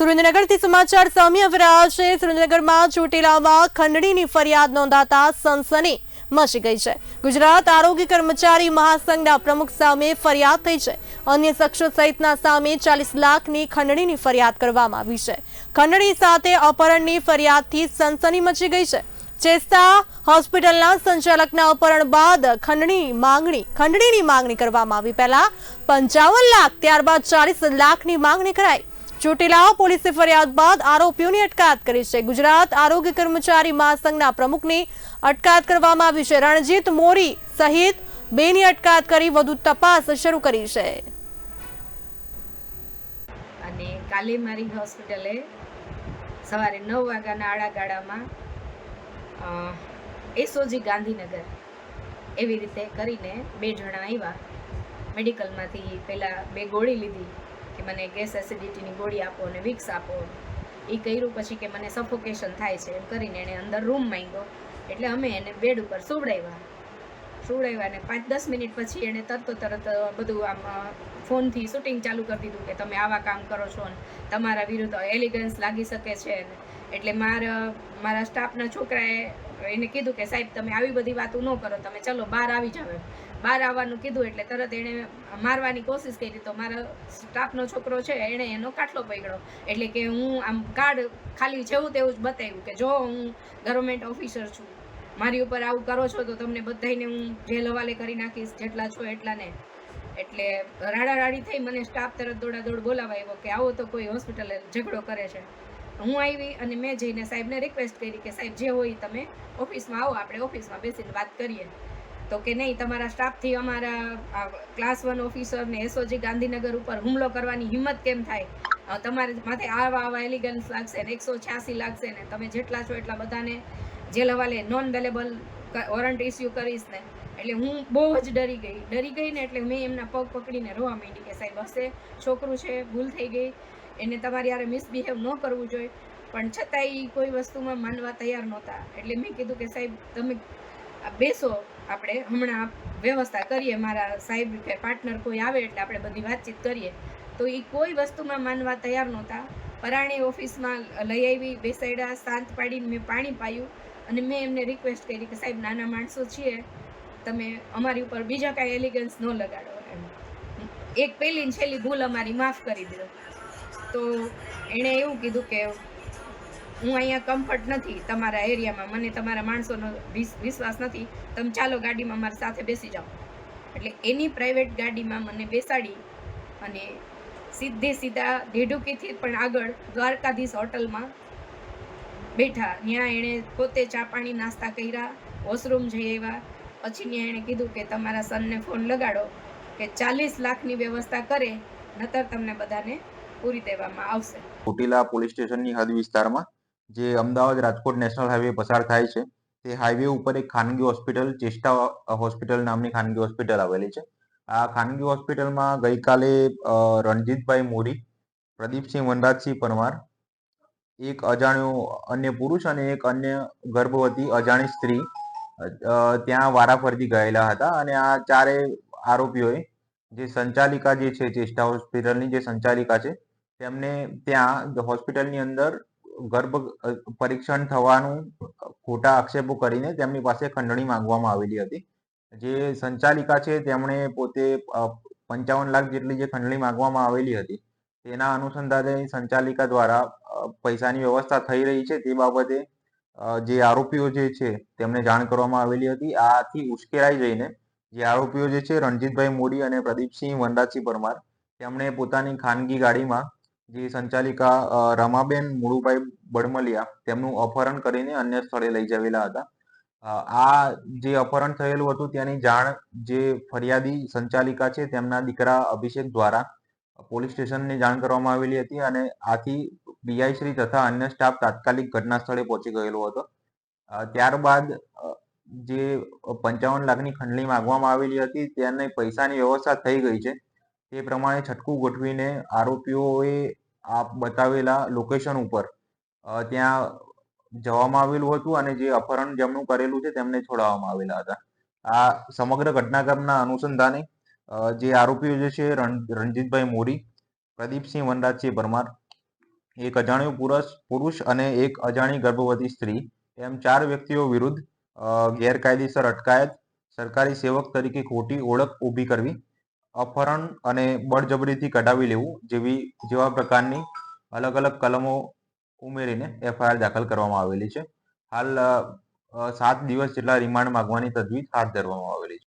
સુરેન્દ્રનગરથી સમાચાર સામે આવી રહ્યા છે. સુરેન્દ્રનગરમાં ચોટીલામાં ખંડણીની ફરિયાદ નોંધાતા સનસની મચી ગઈ છે. ગુજરાત આરોગ્ય કર્મચારી મહાસંઘના પ્રમુખ સામે ફરિયાદ થઈ છે. અન્ય શખ્સો સહિતના સામે ચાલીસ લાખની ખંડણીની ફરિયાદ કરવામાં આવી છે. ખંડણી સાથે અપહરણની ફરિયાદથી સનસની મચી ગઈ છે. ચેસ્તા હોસ્પિટલના સંચાલકના અપહરણ બાદ ખંડણી માંગણી, ખંડણીની માંગણી કરવામાં આવી. પહેલા પંચાવન લાખ, ત્યારબાદ ચાલીસ લાખની માંગણી કરાઈ. ચોટીલા પોલીસે ફરિયાદ બાદ આરોપીઓની અટકાયત કરી છે. ગુજરાત આરોગ્ય કર્મચારી મહાસંઘના પ્રમુખની અટકાયત કરવામાં આવી છે. રણજીત મોરી સહિત બેની અટકાયત કરી વધુ તપાસ શરૂ કરી છે. અને કાલે મારી હોસ્પિટલે સવારે નવ વાગ્યાના આડા ગાળામાં એસઓજી ગાંધીનગર એવી રીતે કરીને બે જણા આવ્યા. મેડિકલમાંથી પહેલાં બે ગોળી લીધી. કે મને ગેસ એસિડિટીની ગોળી આપો અને વિક્સ આપો. એ કર્યું પછી કે મને સફોકેશન થાય છે એમ કરીને એણે અંદર રૂમ માંગ્યો. એટલે અમે એને બેડ ઉપર સુવડાવ્યા. સુવડાવ્યા અને પાંચ દસ મિનિટ પછી એણે તરતો તરત બધું આમ ફોનથી શૂટિંગ ચાલુ કરી દીધું કે તમે આવા કામ કરો છો ને તમારા વિરુદ્ધ એલિગન્સ લાગી શકે છે. ને એટલે મારા મારા સ્ટાફના છોકરાએ એને કીધું કે સાહેબ, તમે આવી બધી વાતો ન કરો, તમે ચલો બહાર આવી જાવ બહાર આવવાનું કીધું એટલે તરત એણે મારવાની કોશિશ કરી. તો મારા સ્ટાફનો છોકરો છે, એણે એનો કાટલો પકડ્યો. એટલે કે હું આમ કાર્ડ ખાલી જેવું તેવું જ બતાવ્યું કે જો હું ગવર્મેન્ટ ઓફિસર છું, મારી ઉપર આવું કરો છો તો તમને બધાયને હું જેલ હવાલે કરી નાખીશ, જેટલા છો એટલાને. એટલે રાડારાડી થઈ મને સ્ટાફ તરત દોડા દોડ બોલાવાયો કે આવો તો કોઈ હોસ્પિટલે ઝઘડો કરે છે. હું આવી અને મેં જઈને સાહેબને રિક્વેસ્ટ કરી કે, સાહેબ, જે હોય તમે ઓફિસમાં આવો, આપણે ઓફિસમાં બેસીને વાત કરીએ. તો કે, નહીં, તમારા સ્ટાફથી અમારા ક્લાસ વન ઓફિસર ને એસઓજી ગાંધીનગર ઉપર હુમલો કરવાની હિંમત કેમ થાય? તમારે માથે આવા આવા એલિગન્સ લાગશે ને એકસો છ્યાસી લાગશે ને તમે જેટલા છો એટલા બધાને જેલ હવાલે નોન વેલેબલ વોરંટ ઇસ્યુ કરીશ ને. એટલે હું બહુ જ ડરી ગઈ. ડરી ગઈ ને એટલે મેં એમના પગ પકડીને રોવા માંડી કે, સાહેબ, હશે, છોકરું છે, ભૂલ થઈ ગઈ. એને તમારી યારે મિસબિહેવ ન કરવું જોઈએ. પણ છતાંય એ કોઈ વસ્તુમાં માનવા તૈયાર નહોતા. એટલે મેં કીધું કે સાહેબ, તમે બેસો, આપણે હમણાં વ્યવસ્થા કરીએ. મારા સાહેબ કે પાર્ટનર કોઈ આવે એટલે આપણે બધી વાતચીત કરીએ. તો એ કોઈ વસ્તુમાં માનવા તૈયાર નહોતા. પરાણી ઓફિસમાં લઈ આવી, બેસાડ્યા, શાંત પાડીને મેં પાણી પાયું અને મેં એમને રિક્વેસ્ટ કરી કે સાહેબ, નાના માણસો છીએ. તમે અમારી ઉપર બીજા કાંઈ એલિગન્સ ન લગાડો એમ. એક પહેલી છેલ્લી ભૂલ અમારી માફ કરી દો. તો એણે એવું કીધું કે હું અહીંયા કમ્ફર્ટ નથી તમારા એરિયામાં મને તમારા માણસોનો વિસ- વિશ્વાસ નથી. તમે ચાલો ગાડીમાં મારી સાથે બેસી જાઓ. એટલે એની પ્રાઇવેટ ગાડીમાં મને બેસાડી અને સીધે સીધા ઢેઢુકીથી પણ આગળ દ્વારકાધીશ હોટલમાં બેઠા. ત્યાં એણે પોતે ચા પાણી નાસ્તા કર્યા વોશરૂમ જઈ આવ્યા. પછી ત્યાં એણે કીધું કે તમારા સનને ફોન લગાડો કે ચાલીસ લાખની વ્યવસ્થા કરે, નતર તમને બધાને પૂરી દેવામાં આવશે. ચોટીલા પોલીસ સ્ટેશનની હદ વિસ્તારમાં, જે અમદાવાદ રાજકોટ નેશનલ હાઈવે પસાર થાય છે, તે હાઈવે ઉપર એક ખાનગી હોસ્પિટલ ચેસ્ટા હોસ્પિટલ નામની ખાનગી હોસ્પિટલ આવેલી છે. આ ખાનગી હોસ્પિટલમાં ગઈકાલે રણજીતભાઈ મોરી, પ્રદીપસિંહ વનરાજસિંહ પરમાર, એક અજાણ્યો અન્ય પુરુષ અને એક અન્ય ગર્ભવતી અજાણી સ્ત્રી ત્યાં વારાફરતી ગયેલા હતા અને આ ચારે આરોપીઓએ જે સંચાલિકા જે છે, ચેષ્ટા હોસ્પિટલની જે સંચાલિકા છે તેમને ત્યાં હોસ્પિટલની અંદર ગર્ભ પરીક્ષણ થવાનું ખોટા આક્ષેપો કરીને તેમની પાસે ખંડણી માંગવામાં આવેલી હતી. જે સંચાલિકા છે તેમણે પોતે પંચાવન લાખ જેટલી જે ખંડણી માંગવામાં આવેલી હતી, તેના અનુસંધાને સંચાલિકા દ્વારા પૈસાની વ્યવસ્થા થઈ રહી છે. તે બાબતે જે આરોપીઓ જે છે તેમને જાણ કરવામાં આવેલી હતી. આથી ઉશ્કેરાઈ જઈને જે આરોપીઓ જે છે રણજીતભાઈ મોડી અને પ્રદીપસિંહ વનરાજસિંહ પરમાર, તેમણે પોતાની ખાનગી ગાડીમાં જે સંચાલિકા રમાબેન મુળુભાઈ બડમલિયા તેમનું અપહરણ કરીને અન્ય સ્થળે લઈ જવેલા હતા. આ જે અપહરણ થયેલું હતું તેની જાણ જે ફરિયાદી સંચાલિકા છે તેમના દીકરા અભિષેક દ્વારા પોલીસ સ્ટેશનને જાણ કરવામાં આવેલી હતી અને આથી બીઆઈ શ્રી તથા અન્ય સ્ટાફ તાત્કાલિક ઘટના સ્થળે પહોંચી ગયેલો હતો. ત્યારબાદ જે પંચાવન લાખની ખંડણી માંગવામાં આવેલી હતી તેને પૈસાની વ્યવસ્થા થઈ ગઈ છે. તે પ્રમાણે છટકું ગોઠવીને આરોપીઓએ આ બતાવેલા લોકેશન ઉપર ત્યાં જવામાં આવેલું હતું અને જે અપહરણ જેમનું કરેલું છે તેમને છોડાવવામાં આવેલા હતા. આ સમગ્ર ઘટનાક્રમના અનુસંધાને જે આરોપીઓ જે છે રણ- રણજીતભાઈ મોરી, પ્રદીપસિંહ વનરાજસિંહ પરમાર, એક અજાણ્યો પુરુષ પુરુષ અને એક અજાણી ગર્ભવતી સ્ત્રી, એમ ચાર વ્યક્તિઓ વિરુદ્ધ ગેરકાયદેસર અટકાયત સરકારી સેવક તરીકે ખોટી ઓળખ ઊભી કરવી અપહરણ અને બળજબરીથી કઢાવી લેવું જેવી, જેવા પ્રકારની અલગ અલગ કલમો ઉમેરીને એફઆઈઆર દાખલ કરવામાં આવેલી છે. હાલ સાત દિવસ જેટલા રિમાન્ડ માંગવાની તજવીજ હાથ ધરવામાં આવેલી છે.